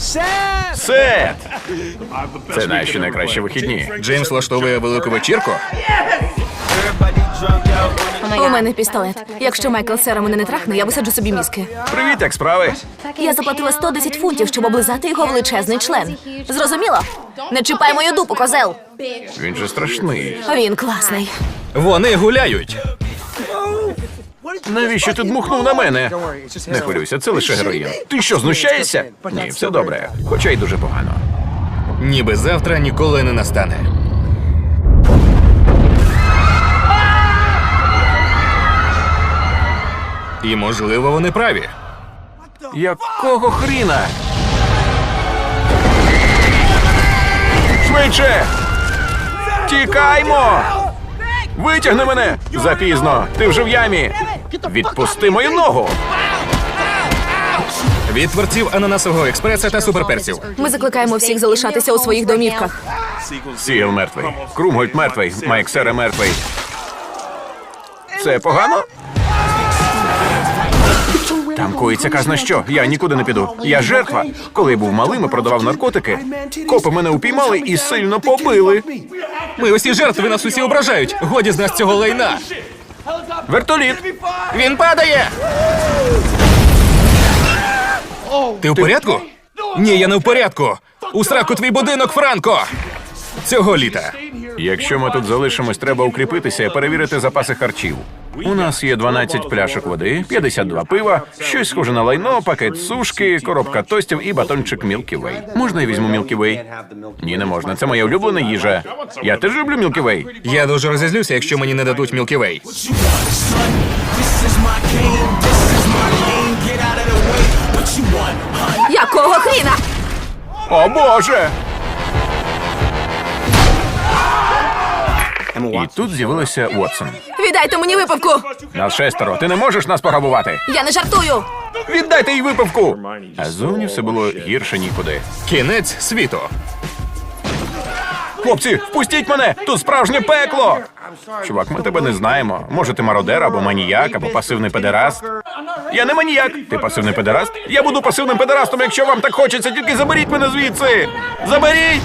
Сет! Це наші найкращі вихідні. Джеймс влаштовує велику вечірку. У мене пістолет. Якщо Майкл Сера мене не трахне, я висаджу собі мізки. Привіт, як справи? Я заплатила 110 фунтів, щоб облизати його величезний член. Зрозуміло? Не чіпай мою дупу, козел. Він же страшний. Він класний. Вони гуляють. Навіщо ти дмухнув на мене? Не хвилюйся, це лише героїн. Ти що, знущаєшся? Ні, все добре, хоча й дуже погано. Ніби завтра ніколи не настане. І можливо вони праві. Якого хріна? Швидше! Тікаймо! Витягни мене! Запізно! Ти вже в ямі! Відпусти мою ногу! Від творців ананасового експреса та суперперців. Ми закликаємо всіх залишатися у своїх домівках. Сіл мертвий. Крумгольд мертвий. Майк Сере мертвий. Це погано? Там коїться казна що. Я нікуди не піду. Я жертва. Коли був малим і продавав наркотики, копи мене упіймали і сильно побили. Ми усі жертви нас усі ображають. Годі з нас цього лайна. Вертоліт. Він падає. Ти в порядку? Ні, я не в порядку. У сраку твій будинок, Франко. Цього літа. Якщо ми тут залишимось, треба укріпитися і перевірити запаси харчів. У нас є 12 пляшок води, 52 пива, щось схоже на лайно, пакет сушки, коробка тостів і батончик Milky Way. Можна я візьму Milky Way? Ні, не можна. Це моя улюблена їжа. Я теж люблю Milky Way. Я дуже розізлюся, якщо мені не дадуть Milky Way. Якого хріна? О боже! І тут з'явилася Вотсон. Віддайте мені випивку! Нас шестеро. Ти не можеш нас пограбувати. Я не жартую! Віддайте їй випивку. А зовні все було гірше нікуди. Кінець світу. Хлопці, впустіть мене! Тут справжнє пекло! Чувак, ми тебе не знаємо. Може, ти мародер або маніяк, або пасивний педераст. Я не маніяк. Ти пасивний педераст? Я буду пасивним педерастом, якщо вам так хочеться, тільки заберіть мене звідси! Заберіть!